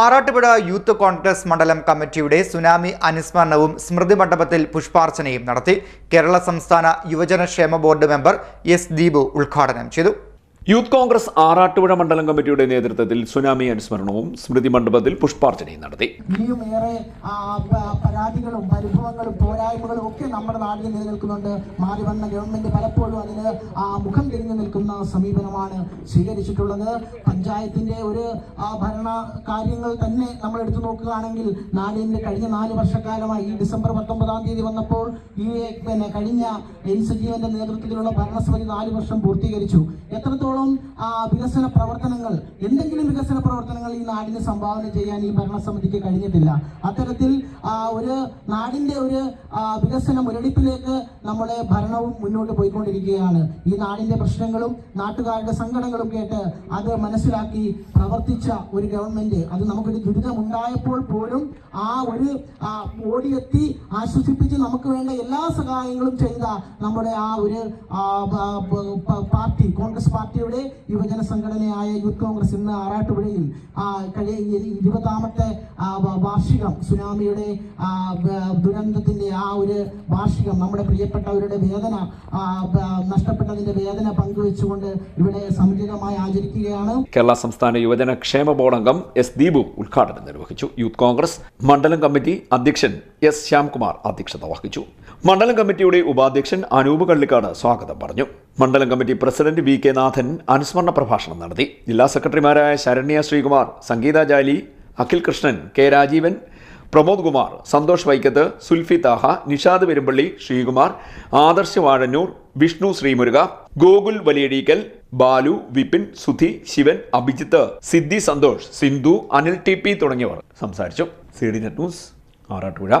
Arattupuzha youth Congress മണ്ഡലം കമ്മിറ്റിയുടെ tsunami അനുസ്മരണവും സ്മൃതി മണ്ഡപത്തിൽ പുഷ്പാർച്ചനയും നടത്തി കേരള സംസ്ഥാന യുവജനക്ഷേമ ബോർഡ് മെമ്പർ എസ് ദീപു ഉദ്ഘാടനം ചെയ്തു. യൂത്ത് കോൺഗ്രസ് ആറാട്ടുപുഴ മണ്ഡലം കമ്മിറ്റിയുടെ നേതൃത്വത്തിൽ സുനാമി അനുസ്മരണവും സ്മൃതി മണ്ഡപത്തിൽ പുഷ്പാർച്ചനയും നടത്തി. ഇനിയും ഏറെ ആ, പരാതികളും അനുഭവങ്ങളും പോരായ്മകളും ഒക്കെ നമ്മുടെ നാട്ടിൽ നിലനിൽക്കുന്നുണ്ട്. മാറി വന്ന ഗവൺമെന്റ് പലപ്പോഴും അതിന് മുഖം തിരിഞ്ഞു നിൽക്കുന്ന സമീപനമാണ് സ്വീകരിച്ചിട്ടുള്ളത്. പഞ്ചായത്തിന്റെ ഒരു ഭരണ കാര്യങ്ങൾ തന്നെ നമ്മൾ എടുത്തു നോക്കുകയാണെങ്കിൽ നാടിന്റെ കഴിഞ്ഞ നാല് വർഷക്കാലമായി ഈ ഡിസംബർ പത്തൊമ്പതാം തീയതി വന്നപ്പോൾ ഈ പിന്നെ കഴിഞ്ഞ എൻ സജീവന്റെ നേതൃത്വത്തിലുള്ള ഭരണസമിതി നാല് വർഷം പൂർത്തീകരിച്ചു. എത്രത്തോളം ആ, വികസന പ്രവർത്തനങ്ങൾ എന്തെങ്കിലും വികസന പ്രവർത്തനങ്ങൾ ഈ നാടിന് സംഭാവന ചെയ്യാൻ ഈ ഭരണസമിതിക്ക് കഴിഞ്ഞിട്ടില്ല. അത്തരത്തിൽ ഒരു നാടിന്റെ ഒരു വികസനം മുരടിപ്പിലേക്ക് നമ്മുടെ ഭരണവും മുന്നോട്ട് പോയിക്കൊണ്ടിരിക്കുകയാണ്. ഈ നാടിന്റെ പ്രശ്നങ്ങളും നാട്ടുകാരുടെ സങ്കടങ്ങളും കേട്ട് അത് മനസ്സിലാക്കി പ്രവർത്തിച്ച ഒരു ഗവൺമെന്റ്. അത് നമുക്കൊരു ദുരിതമുണ്ടായപ്പോൾ പോലും ആ ഒരു ഓടിയെത്തി ആശ്വസിപ്പിച്ച് നമുക്ക് വേണ്ട എല്ലാ സഹായങ്ങളും ചെയ്ത നമ്മുടെ ആ ഒരു പാർട്ടി കോൺഗ്രസ് പാർട്ടിയുടെ യുവജന സംഘടനയായ യൂത്ത് കോൺഗ്രസ് ഇന്ന് ആറാട്ടുപുഴയിൽ കഴിയ ഇരുപതാമത്തെ വാർഷികം സുനാമിയുടെ ദുരന്തത്തിന്റെ ആ ഒരു വാർഷികം നമ്മുടെ പ്രിയപ്പെട്ടവരുടെ വേദന നഷ്ടപ്പെട്ടതിന്റെ വേദന പങ്കുവെച്ചുകൊണ്ട് ഇവിടെ സമുചിതമായി ആചരിക്കുകയാണ്. കേരള സംസ്ഥാന യുവജന ക്ഷേമ ബോർഡ് അംഗം എസ് ദീപു ഉദ്ഘാടനം നിർവഹിച്ചു. യൂത്ത് കോൺഗ്രസ് മണ്ഡലം കമ്മിറ്റി അധ്യക്ഷൻ എസ് ശ്യാംകുമാർ അധ്യക്ഷത വഹിച്ചു. മണ്ഡലം കമ്മിറ്റിയുടെ ഉപാധ്യക്ഷൻ അനൂപ് കള്ളിക്കാട് സ്വാഗതം പറഞ്ഞു. മണ്ഡലം കമ്മിറ്റി പ്രസിഡന്റ് വി കെ നാഥൻ അനുസ്മരണ പ്രഭാഷണം നടത്തി. ജില്ലാ സെക്രട്ടറിമാരായ Saranya Sreekumar Sangeetha Jali Akhil Krishnan K Rajeevan Pramod Kumar Santhosh Vaikkath Sulfi Thaha Nishad Perumpally Sreekumar Adarsh Vazhannoor Vishnu Sreemuruka Gokul Valiyadeekkal Balu Vipin Sudhi Sivan Abhijith Siddhi Santhosh Sindhu Anil T P തുടങ്ങിയവർ സംസാരിച്ചു. C D net news Arattupuzha.